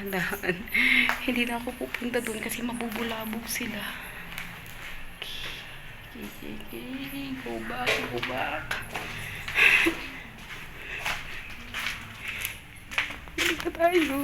dahan-dahan. Hindi na ako pupunta doon kasi mabubulabog sila. Go back, go back. Hindi ka tayo.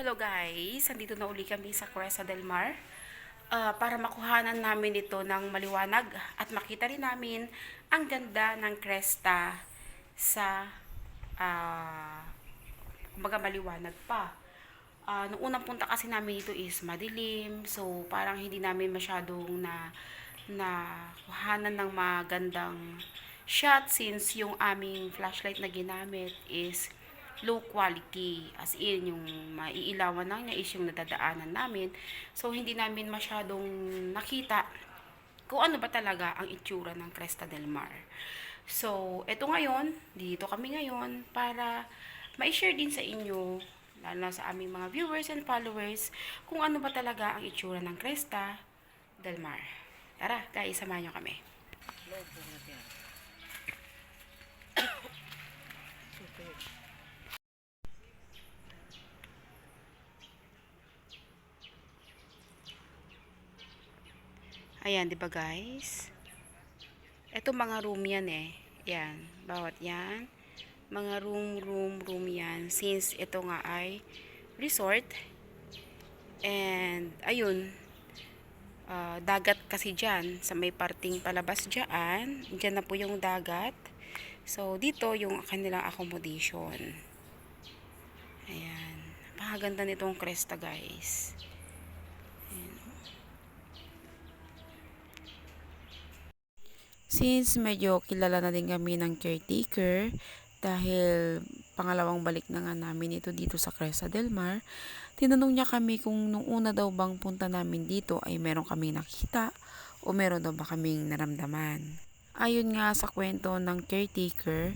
Hello guys, andito na uli kami sa Cresa del Mar ah, para makuhanan namin ito ng maliwanag at makita rin namin ang ganda ng cresta sa ah, kumbaga maliwanag pa. Ah, nung unang punta kasi namin dito is madilim, so parang hindi namin masyadong na na kuhanan ng magandang shot since yung aming flashlight na ginamit is low quality. As in, yung maiilawan lang niya is yung nadadaanan namin. So, hindi namin masyadong nakita kung ano ba talaga ang itsura ng Cresta del Mar. So, eto ngayon, dito kami ngayon para ma-share din sa inyo, lalo sa aming mga viewers and followers, kung ano ba talaga ang itsura ng Cresta del Mar. Tara, guys, samahan nyo kami. Ayan, di ba guys? Ito mga room yan eh. Yan, bawat yan. Mga room, room, room yan. Since ito nga ay resort. And, ayun. ah, dagat kasi dyan. Sa may parting palabas dyan. Dyan na po yung dagat. So, dito yung kanilang accommodation. Ayan. Napakaganda nitong cresta guys. Since medyo kilala na din kami ng caretaker, dahil pangalawang balik na nga namin ito dito sa Cresa del Mar, tinanong niya kami kung nung una daw bang punta namin dito ay meron kaming nakita o meron daw ba kaming naramdaman. Ayon nga sa kwento ng caretaker,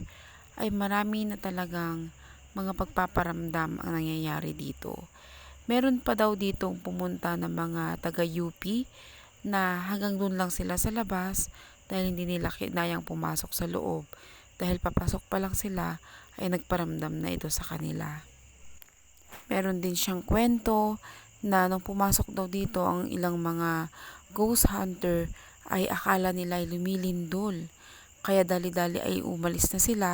ay marami na talagang mga pagpaparamdam ang nangyayari dito. Meron pa daw ditong pumunta ng mga taga-UP na hanggang doon lang sila sa labas dahil hindi nila kinayang pumasok sa loob. Dahil papasok pa lang sila ay nagparamdam na ito sa kanila. Meron din siyang kwento na nung pumasok daw dito ang ilang mga ghost hunter ay akala nila ay lumilindol. Kaya dali-dali ay umalis na sila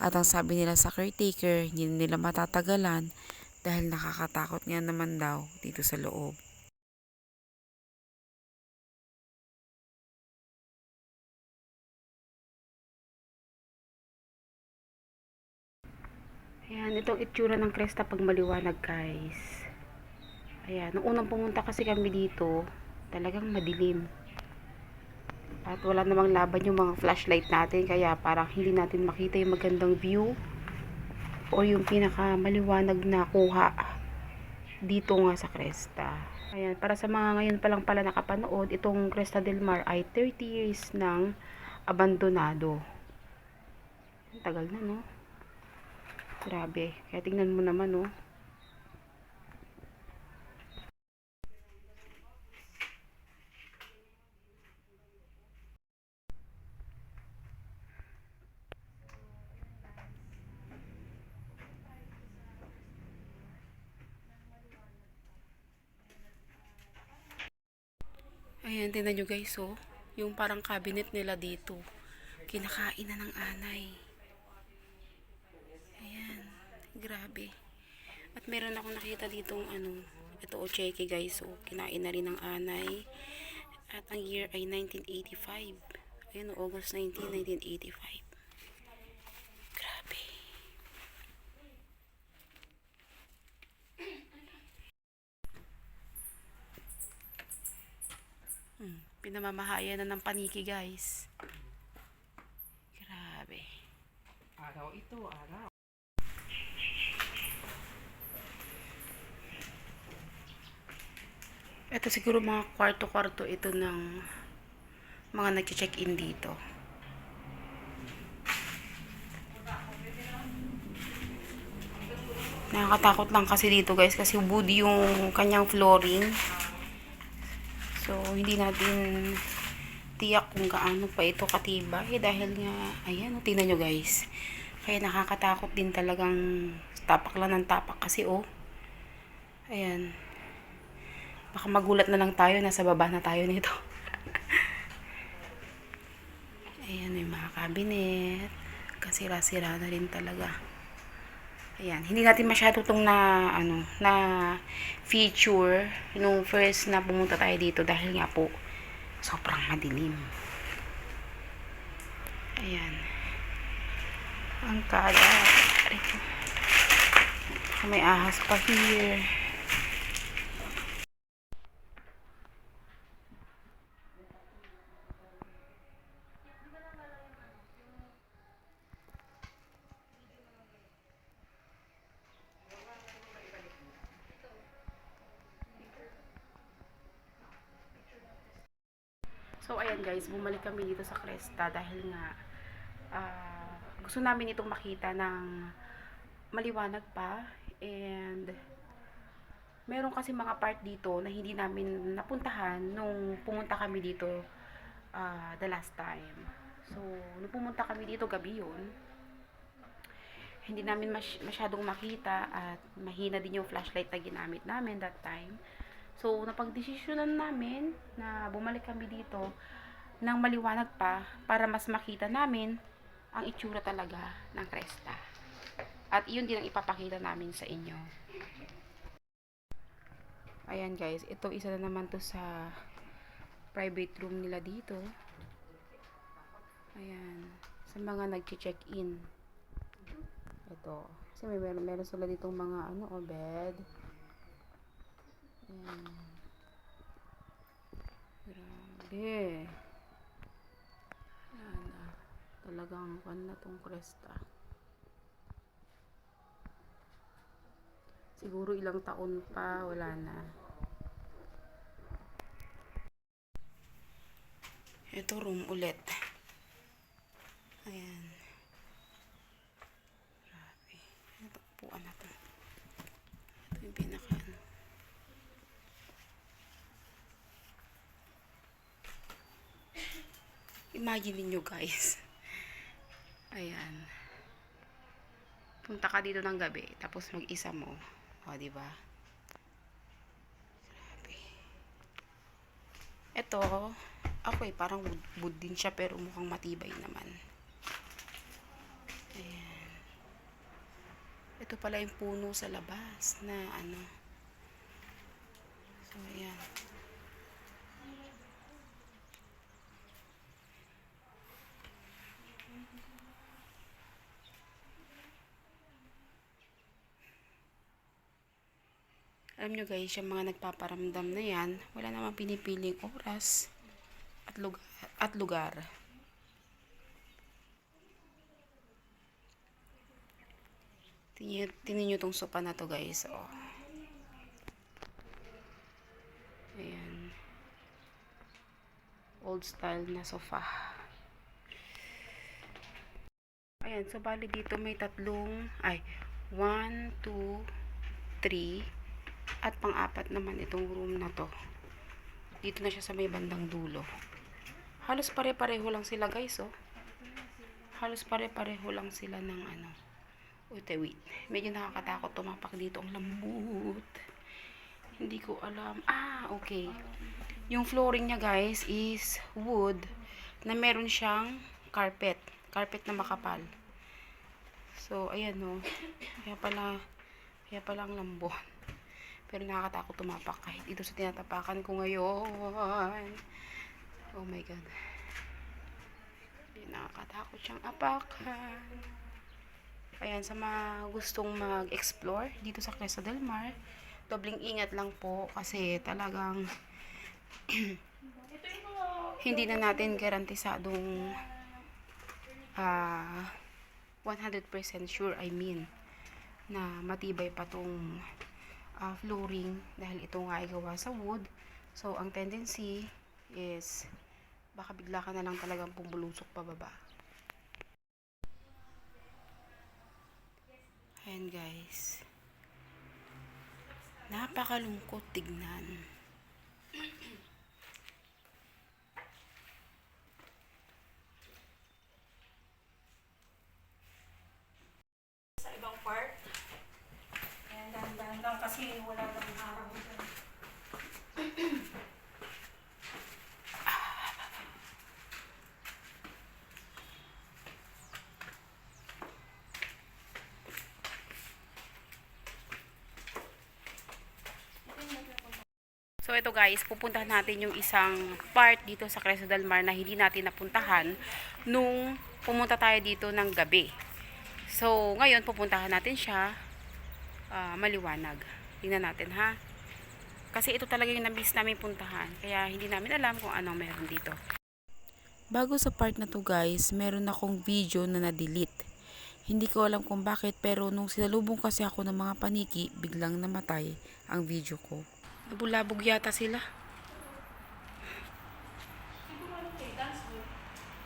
at ang sabi nila sa caretaker hindi nila matatagalan dahil nakakatakot nga naman daw dito sa loob. Ayan, itong itsura ng cresta pag maliwanag guys. Ayan, nung unang pumunta kasi kami dito, talagang madilim. At wala namang laban yung mga flashlight natin, kaya parang hindi natin makita yung magandang view o yung pinaka maliwanag na kuha dito nga sa cresta. Ayan, para sa mga ngayon pa lang pala nakapanood, itong Cresta del Mar ay 30 years ng abandonado. Tagal na, no? Grabe. Kaya tingnan mo naman, oh. Ayan, tingnan nyo guys, oh. Yung parang cabinet nila dito. Kinakain na ng anay. Ayan, grabe. At meron akong nakita ditong ano, ito o cheque guys, so kinain na rin ng anay. At ang year ay 1985. Ayun, August 19, 1985. Grabe. Hmm. Pinamamahaya na ng paniki, guys. Grabe. Araw ito, araw. Ito siguro mga kwarto-kwarto ito ng mga nag-check-in dito. Nakakatakot lang kasi dito guys kasi wood yung kanyang flooring. So, hindi natin tiyak kung gaano pa ito katibay dahil nga, ayan, oh, tingnan nyo guys. Kaya nakakatakot din talagang tapak lang ng tapak kasi oh. Ayan. Baka magulat na lang tayo, nasa baba na tayo nito. Ayan, may mga cabinet. Kasira-sira na rin talaga. Ayan, hindi natin masyado itong na, ano, na feature nung first na pumunta tayo dito dahil nga po, sobrang madilim. Ayan. Ang kalat. May ahas pa here. So, ayan guys, bumalik kami dito sa Cresta dahil nga ah, gusto namin itong makita ng maliwanag pa and meron kasi mga part dito na hindi namin napuntahan nung pumunta kami dito ah, the last time. So, nung pumunta kami dito gabi yun, hindi namin masy- masyadong makita at mahina din yung flashlight na ginamit namin that time. So, napagdesisyonan namin na bumalik kami dito ng maliwanag pa para mas makita namin ang itsura talaga ng Cresta. At yun din ang ipapakita namin sa inyo. Ayan guys, ito isa na naman to sa private room nila dito. Ayan, sa mga nag-check-in. Ito. Kasi may meron, meron sila ditong mga ano, oh, bed. Ayan. Grabe. Ayan ah. Talagang kan na tong Cresta. Siguro ilang taon pa, wala na. Ito room ulit. Ayan. Grabe. Ito, upuan na to. Ito yung pinaka ano. Imagine niyo guys. Ayan. Punta ka dito ng gabi, tapos mag-isa mo. O, di ba? Grabe. Ito, ako eh, parang wood, wood din siya, pero mukhang matibay naman. Ayan. Ito pala yung puno sa labas na ano. So, ayan. Alam nyo guys, yung mga nagpaparamdam na yan, wala namang pinipiling oras at lugar. At lugar. Tingnan, tingnan nyo tong sopa na to guys. Oh. Ayan. Old style na sofa. Ayan, so bali dito may tatlong, ay, 1, 2, 3, at pang-apat naman itong room na to. Dito na siya sa may bandang dulo. Halos pare-pareho lang sila guys, oh. Halos pare-pareho lang sila ng ano. Wait, wait. Medyo nakakatakot tumapak dito. Ang lambot. Hindi ko alam. Ah, okay. Yung flooring niya guys is wood na meron siyang carpet. Carpet na makapal. So, ayan oh. Kaya pala, kaya pala ang lambot. Pero nakakatakot tumapak kahit ito sa tinatapakan ko ngayon. Oh my God. Nakakatakot siyang apakan. Ayan, sa mga gustong mag-explore dito sa Cresta del Mar, dobling ingat lang po kasi talagang hindi na natin garantisadong ah 100% sure I mean na matibay pa tong ah, flooring dahil ito nga ay gawa sa wood. So, ang tendency is baka bigla ka na lang talagang pumulusok pababa. Ayan guys. Napakalungkot tignan. sa ibang part. Ayan, dahan-dahan lang kasi wala nang araw dyan. So ito guys, pupuntahan natin yung isang part dito sa Cresta del Mar na hindi natin napuntahan nung pumunta tayo dito ng gabi. So ngayon pupuntahan natin siya ah, maliwanag. Tingnan natin ha. Kasi ito talaga yung na-miss namin puntahan. Kaya hindi namin alam kung anong meron dito. Bago sa part na to guys, meron akong video na na-delete. Hindi ko alam kung bakit pero nung sinalubong kasi ako ng mga paniki, biglang namatay ang video ko. Nabulabog yata sila.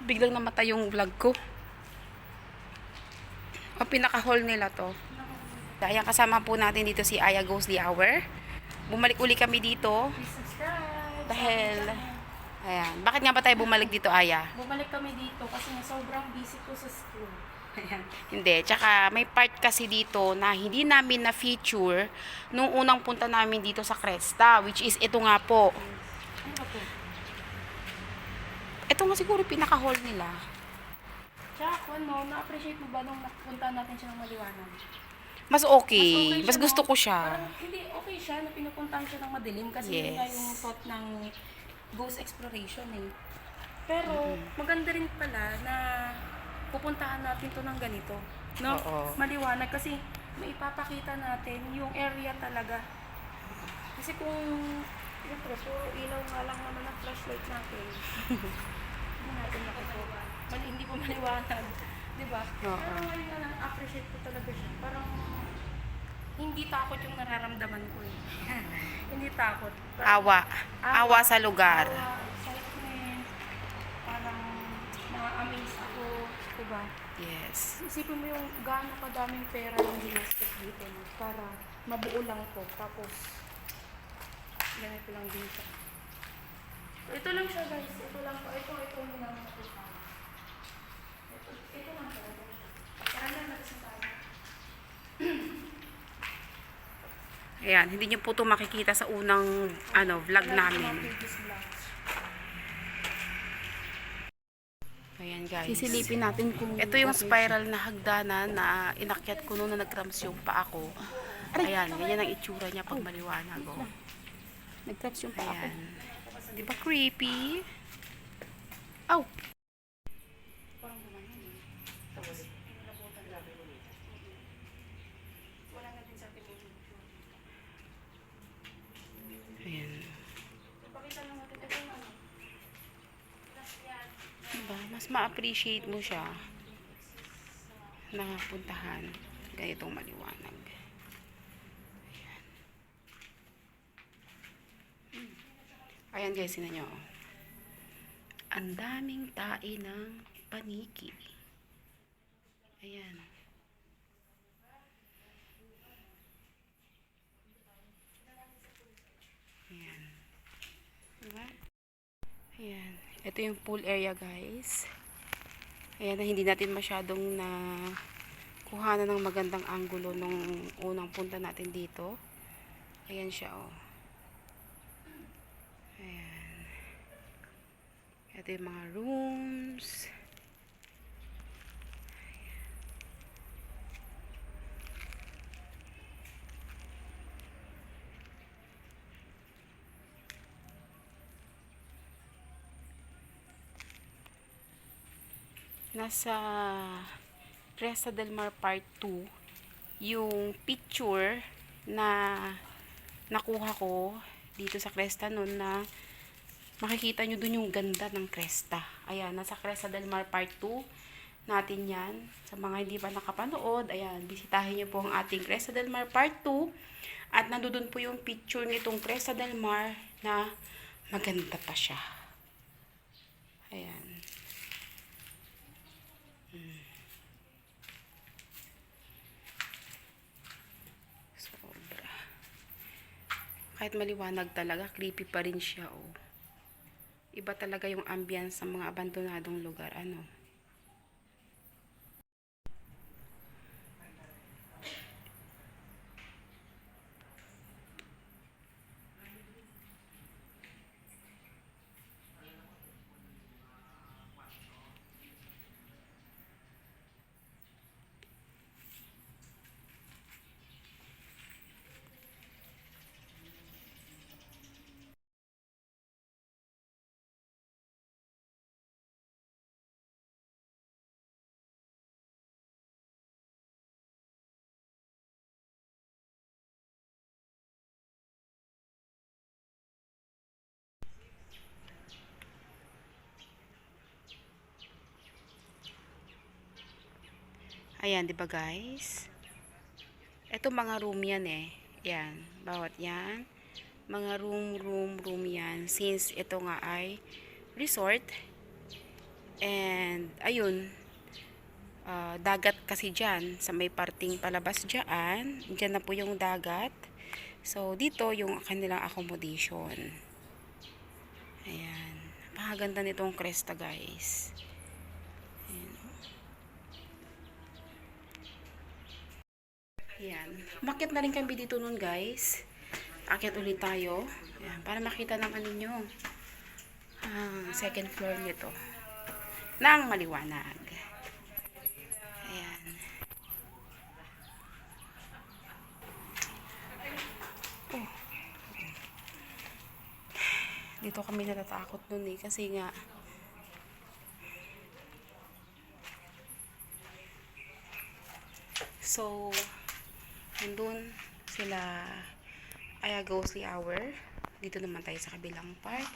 Biglang namatay yung vlog ko. Ang pinaka-haul nila to. Dahil kasama po natin dito si Aya Goes the Hour. Bumalik uli kami dito dahil ayan, bakit nga ba tayo bumalik dito Aya? Bumalik kami dito kasi sobrang busy ko sa school. Ayan. Hindi, tsaka may part kasi dito na hindi namin na-feature nung unang punta namin dito sa Cresta, which is ito nga po. Ano? Ito nga siguro pinaka-haul nila. Tsaka ano, na-appreciate mo ba nung napunta natin siya ng maliwanag? Mas okay. Mas, siya, gusto no? ko siya. Parang, hindi, okay siya na pinupuntahan siya ng madilim kasi yun nga Yes. yung thought ng ghost exploration eh. Pero, maganda rin pala na pupuntahan natin to ng ganito. No? Oo. Maliwanag kasi may ipapakita natin yung area talaga. Kasi kung, siyempre, puro ilaw nga lang naman ang flashlight natin. hindi natin makukuha. Mali, hindi po maliwanag. Di ba? Oo. Pero ngayon na lang, appreciate ko talaga siya. Parang, hindi takot yung nararamdaman ko eh. hindi takot. Parang, Awa. Awa sa lugar. Awa, excitement, parang na-amaze ako, diba? Yes. Isipin mo yung gaano kadaming pera yung ginastos dito no? para mabuo lang to. Tapos, ganito lang din siya. Ito lang siya guys. Ito lang po. Ito, ito yung lang ito. Ito, ito lang talaga siya. Kaya lang natin tayo. Ayan, hindi niyo po ito makikita sa unang ano, vlog namin. previous Ayan guys. Sisilipin natin kung Ito yung spiral na hagdanan na inakyat ko noon na nag-cramps yung pa ako. Ayan, ganyan ang itsura niya pag maliwanag. Oh. Nag-traps yung pa ako. Ayan. Di ba creepy? Aw! Ayan. Pakita lang natin. Ito yung ano. Diba? Ma-appreciate mo siya na puntahan ganitong maliwanag. Ayan. Ayan guys, sina nyo. Ang daming tae ng paniki. Ayan. Ayan. Diba? Ayan. Ito yung pool area, guys. Ayan na hindi natin masyadong na kuhanan ng magandang angulo nung unang punta natin dito. Ayan siya, oh. Ayan. Ito yung mga rooms. Nasa Cresta del Mar Part 2 yung picture na nakuha ko dito sa Cresta noon na makikita nyo dun yung ganda ng Cresta. Ayan, nasa Cresta del Mar Part 2 natin yan. Sa mga hindi pa nakapanood, ayan, bisitahin nyo po ang ating Cresta del Mar Part 2. At nandoon po yung picture nitong Cresta del Mar na maganda pa siya. Kahit maliwanag talaga, creepy pa rin siya, oh. Iba talaga yung ambience sa mga abandonadong lugar, ano. Ayan, di ba guys? Ito mga room yan eh. Yan, bawat yan. Mga room, room, room yan. Since ito nga ay resort. And, ayun. ah, dagat kasi dyan. Sa may parting palabas dyan. Dyan na po yung dagat. So, dito yung kanilang accommodation. Ayan. Napakaganda nitong Cresta guys. Ayan. Makit na rin kami dito nun, guys. Akit ulit tayo. Ayan, para makita naman ninyo ang second floor nito. Nang maliwanag. Ayan. Oh. Dito kami natatakot nun eh. Kasi nga, So, nandun sila Aya Ghostly Hour. Dito naman tayo sa kabilang part.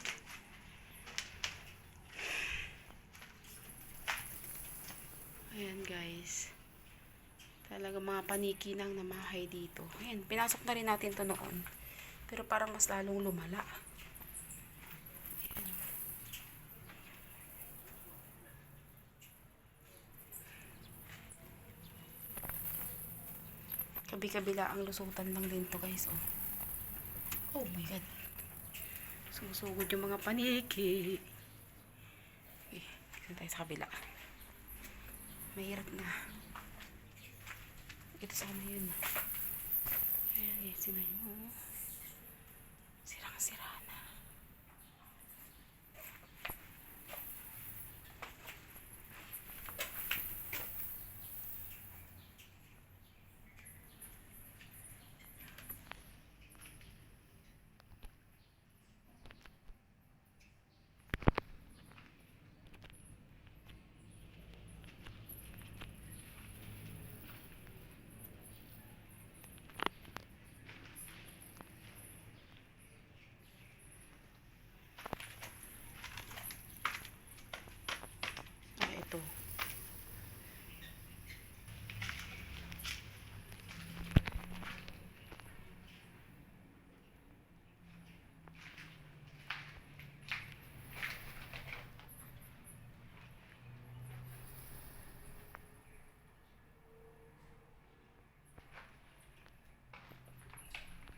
Ayan guys. Talaga mga paniki nang namahay dito. Ayan, pinasok na rin natin to noon. Pero parang mas lalong lumala. Kabi-kabila ang lusutan lang din to guys. Oh, oh my god. Sumusugod yung mga paniki. Okay, dito tayo sa kabila. Mahirap na. Ito sana yun. Ayan, guys, sila yun. Sirang-sira na. Ah, ito.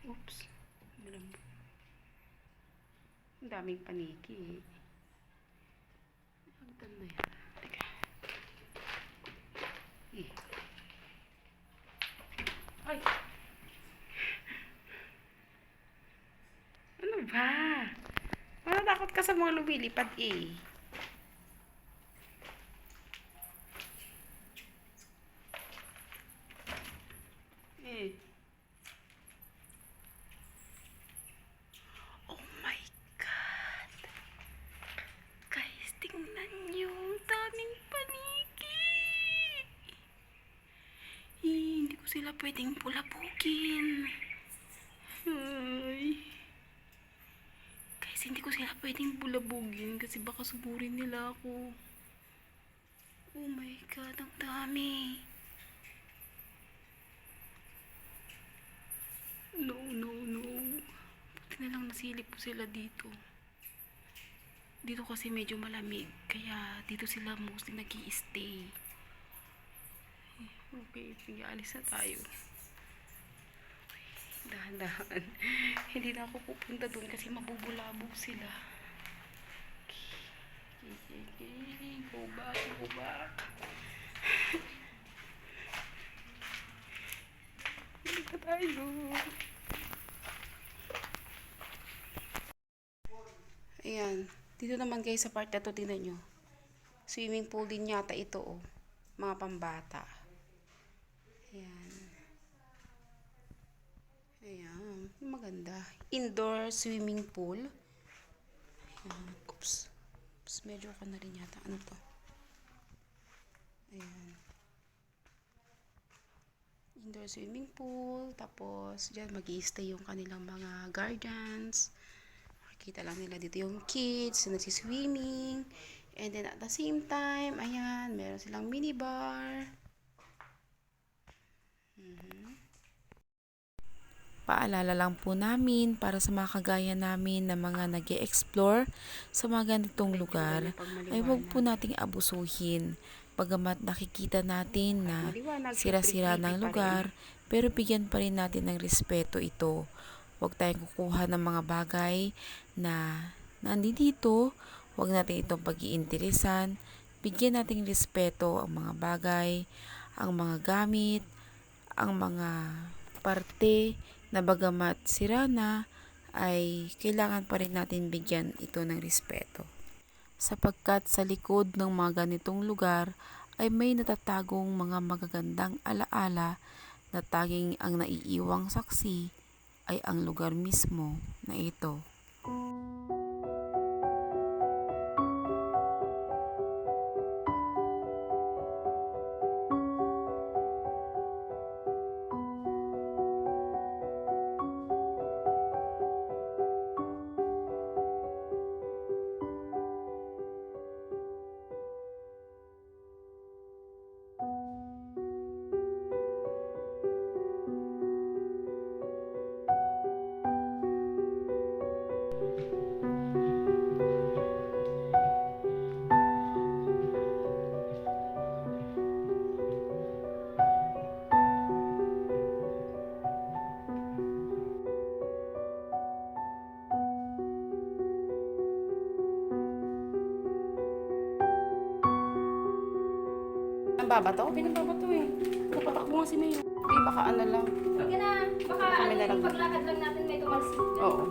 Oops. Malambot. Ang daming paniki. Hagdan na yan. Teka. Eh. Ay! Ano ba? Matatakot ka sa mga lumilipad. Eh. Oh my God! Guys, tingnan nyo. Ang daming paniki. Eh, hindi ko sila pwedeng pulapukin. Ay. Guys, Guys, hindi ko sila pwedeng bulabugin kasi baka suburin nila ako. Oh my God, ang dami. No, no, no. Buti na lang nasilip ko sila dito. Dito kasi medyo malamig. Kaya dito sila mostly nag stay Okay, sige, alis na tayo. Dahan-dahan. Hindi na ako pupunta doon kasi mabubulabog sila. Go back, go back. Balik na tayo. Ayan. Dito naman guys sa part na to, tingnan nyo. Swimming pool din yata ito, oh. Mga pambata. Ayan. Ayan. Maganda. Indoor swimming pool. Ayan. Oops. Oops. Medyo ka na rin yata. Ano to? Ayan. Indoor swimming pool. Tapos, dyan mag stay yung kanilang mga guardians. Makikita lang nila dito yung kids na nagsiswimming. And then at the same time, ayan, meron silang minibar. Paalala lang po namin para sa mga kagaya namin na mga nag explore sa mga ganitong lugar ay huwag po nating abusuhin. Bagamat nakikita natin na sira-sira ng lugar, pero bigyan pa rin natin ng respeto ito. Huwag tayong kukuha ng mga bagay na nandito, huwag natin itong pag-iinteresan. Bigyan nating respeto ang mga bagay, ang mga gamit, ang mga parte na bagamat sira na, ay kailangan pa rin natin bigyan ito ng respeto sapagkat sa likod ng mga ganitong lugar ay may natatagong mga magagandang alaala na tanging ang naiiwang saksi ay ang lugar mismo na ito. Ang babato? Pinababato eh. Napatakbo nga si Mayo. Di baka ano lang. Okay na. Baka ano paglakad lang natin may tumalsik. Oo.